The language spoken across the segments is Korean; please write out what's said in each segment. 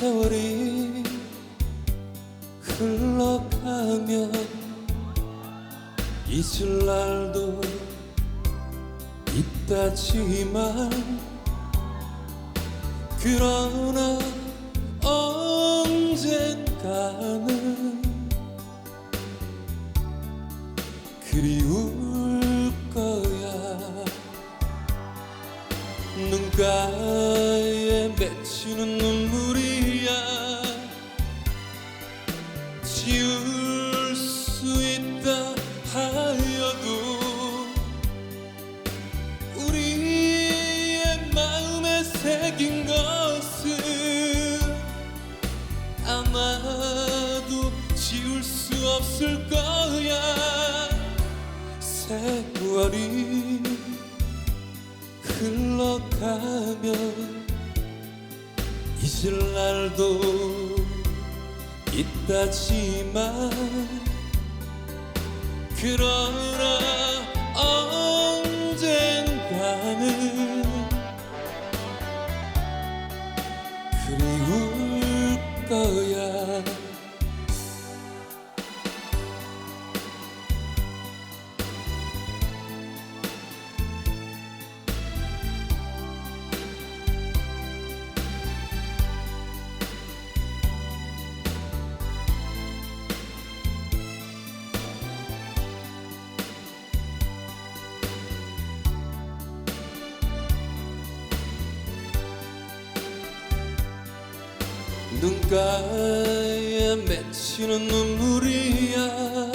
세월이 흘러가면 잊을 날도 있다지만 그러나 언젠가는 그리울 거야. 눈가에 맺히는 수 없을 거야. 세월이 흘러가면 잊을 날도 있다지만 그러나 언젠가는 그리울 거야 눈가에 맺히는 눈물이야.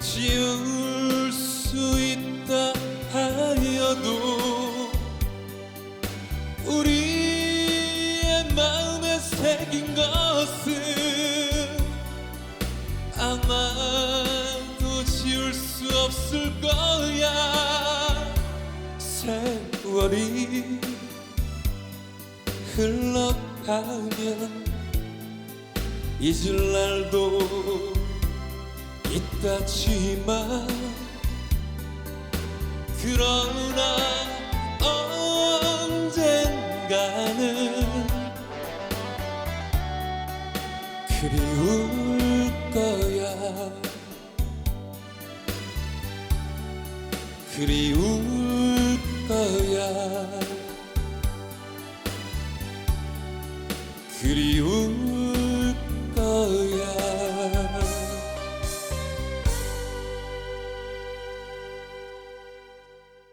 지울 수 있다 하여도 우리의 마음에 새긴 것은 아마도 지울 수 없을 거야. 세월이 흘러가면 잊을 날도 있다지만 그러나 언젠가는 그리울 거야. 그리울 그리움.